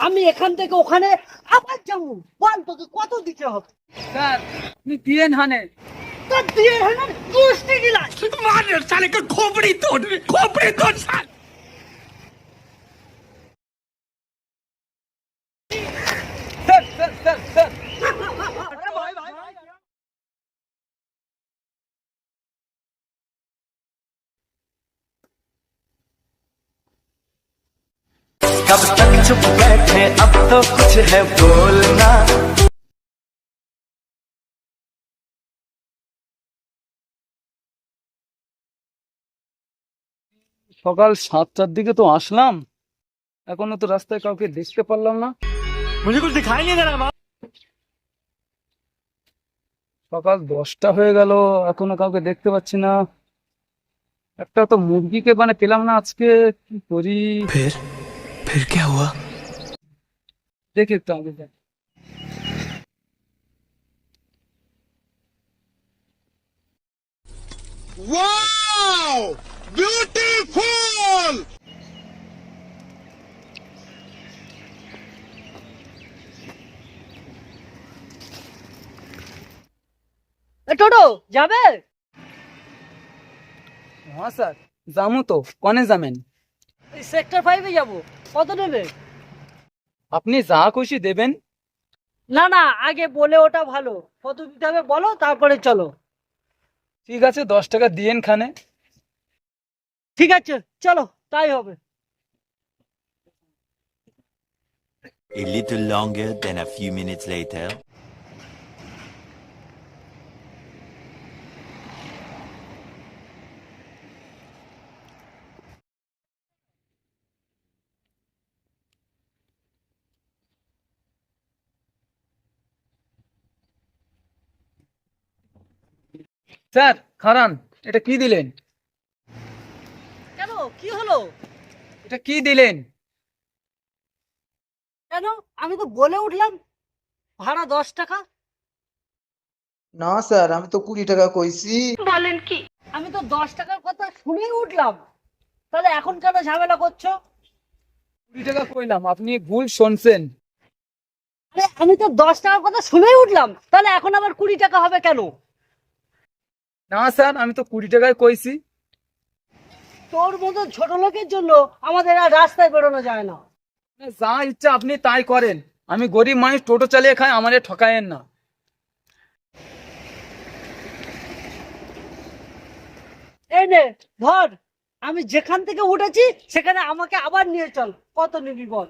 আমি এখান থেকে ওখানে আবার যাব। বল তোকে কত দিতে হবে? স্যার আপনি দিয়েন হানে তোর দিয়ে হানে দুষ্টি গিলা স্যার। कब तक चुप बैठे अब तो कुछ है बोलना সকাল সাতটার দিকে তো আসলাম এখনো তো রাস্তায় কাউকে দেখতে পারলাম না मुझे कुछ दिखाई नहीं दे रहा সকাল দশটা হয়ে গেল এখনো কাউকে দেখতে পাচ্ছি না একটা তো মুরগিকে মানে পেলাম না আজকে কি করি फिर फिर क्या हुआ দেখি একটু আগে যাই Wow! Beautiful! এ, টোটো যাবে হ্যাঁ স্যার যামু তো কনে যাবেন সেক্টর ফাইভে যাব। কত নেবে? আপনি যা খুশি দেবেন। না না আগে বলে ওটা ভালো। কত দিতে হবে বলো তারপরে চলো। ঠিক আছে দশ টাকা দিয়েন খানে। ঠিক আছে চলো তাই হবে। A little longer than a few minutes later. Sir খারান এটা কি দিলেন? কেন? কি হলো? এটা কি দিলেন? কেন? আমি তো বলে উঠলাম ভাড়া দশ টাকা। না স্যার আমি তো কুড়ি টাকা কইছি। আমি তো দশ টাকার কথা শুনেই উঠলাম। তাহলে এখন কেন ঝামেলা করছ? কুড়ি টাকা কইলাম আপনি ভুল শুনছেন। আরে আমি তো দশ টাকার কথা শুনেই উঠলাম। তাহলে এখন আবার কুড়ি টাকা হবে কেন? না স্যার আমি তো কুড়ি টাকায় কইছি। তোর মতো ছোট লোকের জন্য আমাদের আর রাস্তায় বেরোনো যায় না। যা ইচ্ছা আপনি তাই করেন। আমি গরিব মানুষ টোটো চালিয়ে খাই আমারে ঠকায়েন না। এই নে ধর আমি যেখান থেকে উঠেছি সেখানে আমাকে আবার নিয়ে চল। কত নিবি বল?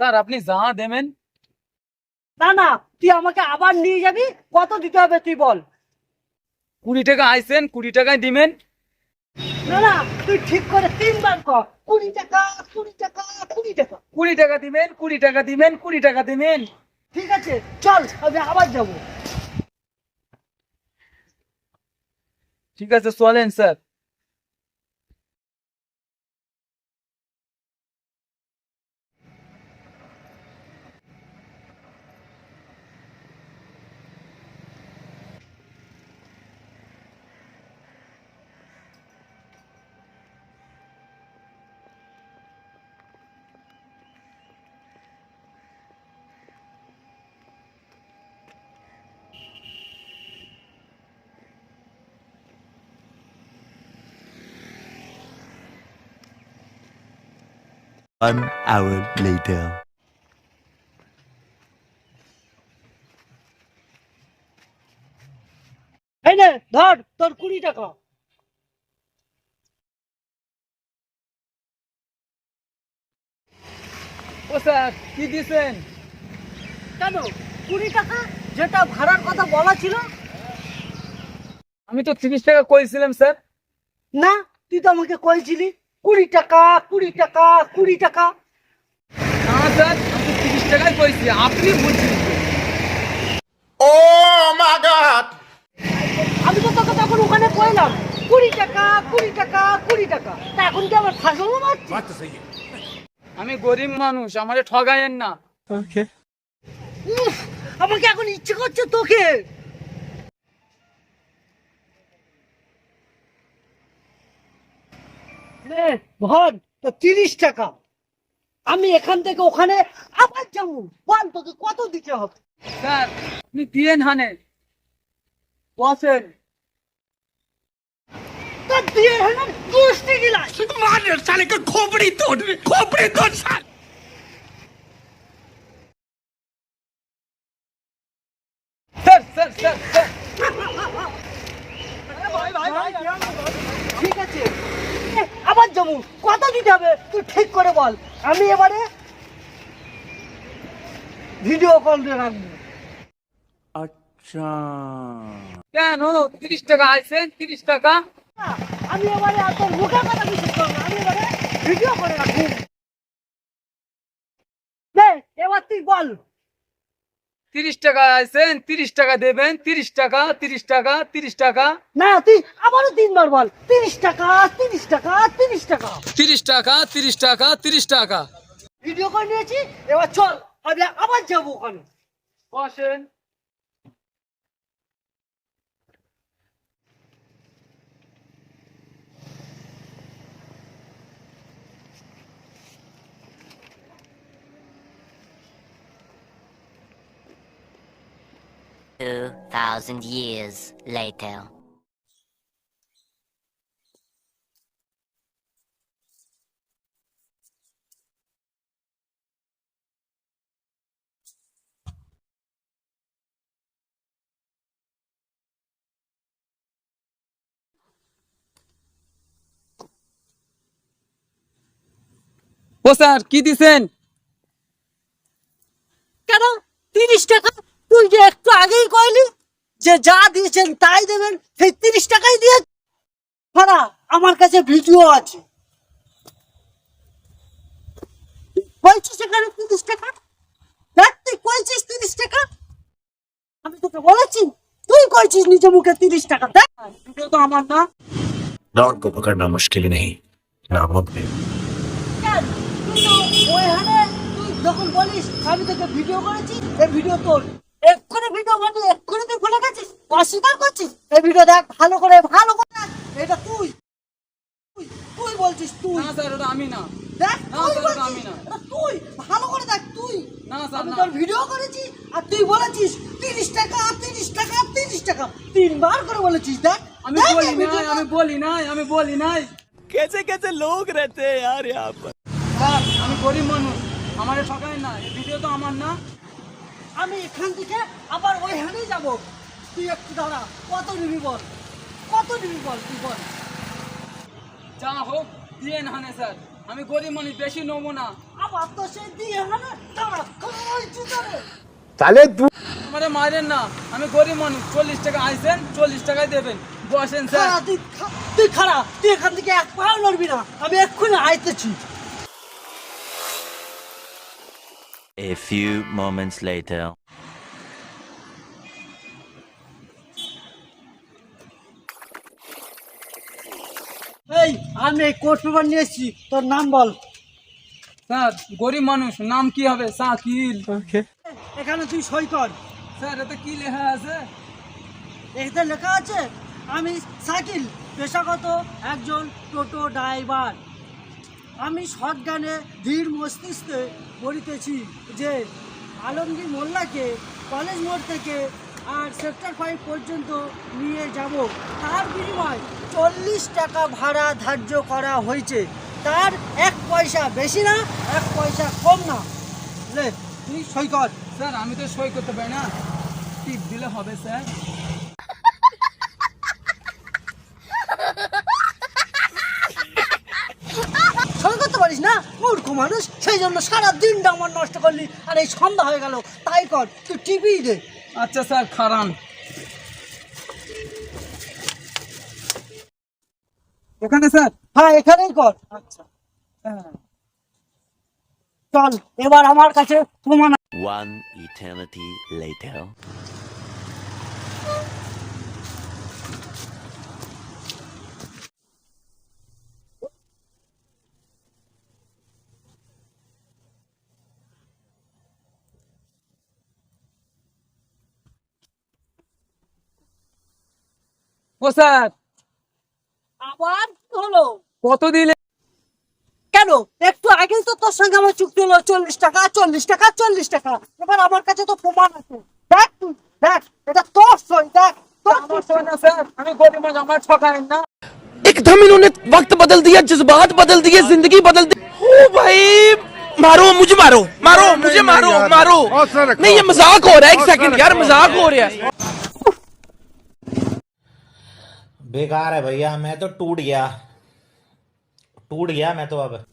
স্যার আপনি যা দেবেন না না তুই আমাকে আবার নিয়ে যাবি? কত দিতে হবে তুই বল। কুড়ি টাকা আইসেন কুড়ি টাকায় দিবেন। না না তুই ঠিক করে তিনবার কর। কুড়ি টাকা কুড়ি টাকা কুড়ি টাকা। কুড়ি টাকা দিবেন কুড়ি টাকা দিবেন কুড়ি টাকা দিবেন। ঠিক আছে চল আমি আবার যাব। ঠিক আছে চলেন স্যার। One hour later. এই নে ধর তোর কুড়ি টাকা। ও স্যার কি দিছেন? কেন? কুড়ি টাকা? যেটা ভাড়ার কথা বলা ছিল? আমি তো তিরিশ টাকা কইছিলাম স্যার। না তুই তো আমাকে কইছিলি। কুড়ি টাকা কুড়ি টাকা কুড়ি টাকা। না স্যার আমি তো তিরিশ টাকায় কইছি আপনি বলছেন Oh my God! আমি তো তোকে তখন ওখানে কইলাম কুড়ি টাকা কুড়ি টাকা কুড়ি টাকা। তা এখন কি আমার ফাঁসল মারছি আমি গরিব মানুষ আমারে ঠগায়েন না। উফ, আমাকে এখন ইচ্ছে করছে তোকে। নে, তো তিরিশ টাকা। আমি এখান থেকে ওখানে আবার যাব। বল তোকে কত দিতে হবে? স্যার আপনি দিয়েন হানে। বসেন। দিয়ে হলো গোষ্ঠী গিলা স্যার স্যার স্যার স্যার। ঠিক আছে। আবার যাব কত দিতে হবে তুই ঠিক করে বল। আমি এবারে ভিডিও কল দিয়ে রাখব। কেন? তিরিশ টাকা আইছেন তিরিশ টাকা। না, আমি এবারে তোর মুখের কথা বিশ্বাস করব আমি এবারে ভিডিও করে রাখব। নে, এবার তুই বল। তিরিশ টাকা আছেন তিরিশ টাকা দেবেন তিরিশ টাকা তিরিশ টাকা তিরিশ টাকা। না তুই আবারও তিনবার বল। তিরিশ টাকা তিরিশ টাকা তিরিশ টাকা। তিরিশ টাকা তিরিশ টাকা তিরিশ টাকা। ভিডিও করে নিয়েছি এবার চল আমি আবার যাব ওখানে। বসেন। Two thousand years later. ও স্যার কি দিছেন কেন তিরিশ টাকা তুই যে একটু আগেই কইলি যে যা দিয়েছেন তাই দেবেন সেই তিরিশ টাকাই দিয়ে ভাড়া আমার কাছে ভিডিও আছে বলছিস এখানে তিরিশ টাকা দেখ তুই কইছিস তিরিশ টাকা আমি তোকে বলেছি তুই কইছিস নিজে মুখে তিরিশ টাকা দেখ ভিডিও তো আমার না डॉग को पकड़ना मुश्किल नहीं नामुमकिन কেন? তুই তো ওইখানে তুই যখন বলিস আমি তোকে ভিডিও করেছি এই ভিডিও তোর এক্ষুনি ভিডিও বন্ধু এক্ষুনি তুই ভুলে গেছিস? অস্বীকার করছিস? এই ভিডিও দেখ ভালো করে ভালো করে এটা তুই। তুই বলছিস তুই। না স্যার ওটা আমি না। দেখ তুই বলছিস। তুই। ভালো করে দেখ তুই। না স্যার আমি তোর ভিডিও করেছি আর তুই বলেছিস তিরিশ টাকা তিরিশ টাকা তিরিশ টাকা। তিনবার করে বলেছিস দেখ। আমি বলি না আমি বলি না আমি বলি না কেসে কেসে লোক রেতে আর আমি গরিব মানুষ। আমার সকালে না এই ভিডিও তো আমার না। আমি এখান থেকে আবার ওইখানেই যাব। তুই একটু দাঁড়া কত নিবি বল? কত নিবি বল তুই বল? যা হোক দিয়ে হানে স্যার। আমি গরিব মানুষ বেশি নেব না। আবার তো সে দিয়ে হলে দাঁড়া তোরে আমারে মারেন না। আমি গরিব মানুষ চল্লিশ টাকা আইসেন চল্লিশ টাকায় দেবেন। বসেন স্যার। তুই খা- তুই এখান থেকে এক পাও নড়বি না। আমি এক্ষুনি আইতেছি। A few moments later. এই আমি এই কোর্ট পেপার নিয়ে এসেছি। তোর নাম বল। স্যার গরিব মানুষ। নাম কি হবে? সাকিল এখানে তুই সই কর। স্যার এতে কি লেখা আছে? এখানে লেখা আছে আমি সাকিল পেশাগত একজন টোটো ড্রাইভার। আমি সজ্ঞানে ধীর মস্তিষ্কে বলিতেছি যে আলমগীর মোল্লাকে কলেজ মোড় থেকে আর সেক্টর ফাইভ পর্যন্ত নিয়ে যাব। তার বিনিময়ে চল্লিশ টাকা ভাড়া ধার্য করা হয়েছে। তার এক পয়সা বেশি না, এক পয়সা কম না। লে, তুই সই কর। স্যার, আমি তো সই করতে পারি না। টিপ দিলে হবে, স্যার সই করতে পারিস না মূর্খ মানুষ সেই জন্য সারা দিনটা আমার নষ্ট করলি। আর এই সন্ধ্যা হয়ে গেল তাই কর তুই টিভি দে। আচ্ছা স্যার খারান। এখানে স্যার? হ্যাঁ এখানেই কর। আচ্ছা হ্যাঁ। চল এবার আমার কাছে প্রমাণ One eternity later. ও স্যার আবার কি হলো কত দিলে কেন একটু আগেই তো তোর সঙ্গে আমার চুক্তি হলো চল্লিশ টাকা চল্লিশ টাকা চল্লিশ টাকা এবার আমার কাছে তো প্রমাণ আছে দেখ তুই দেখ এটা তোর সই দেখ তোর আমার সঙ্গে না স্যার আমি গরিব মানুষ আমার ঠকায় না एकदम इन्होंने वक्त बदल दिया जज्बात बदल दिए जिंदगी बदल दी ओ भाई मारो मुझे मारो मारो मुझे मारो मारो नहीं ये मजाक हो रहा है एक सेकंड यार मजाक हो रहा है बेकार है भैया मैं तो टूट गया। टूट गया मैं तो अब।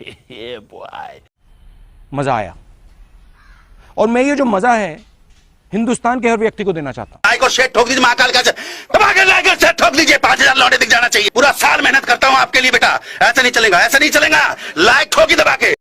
मज़ा आया। और मैं ये जो मज़ा है हिंदुस्तान के हर व्यक्ति को देना चाहता हूँ। पागल लाइगर से ठोक लीजिए, पाँच हज़ार लौटे दिख जाना चाहिए। पूरा साल मेहनत करता हूँ आपके लिए बेटा। ऐसा नहीं चलेगा, ऐसा नहीं चलेगा। लाइक ठोकी दबा के।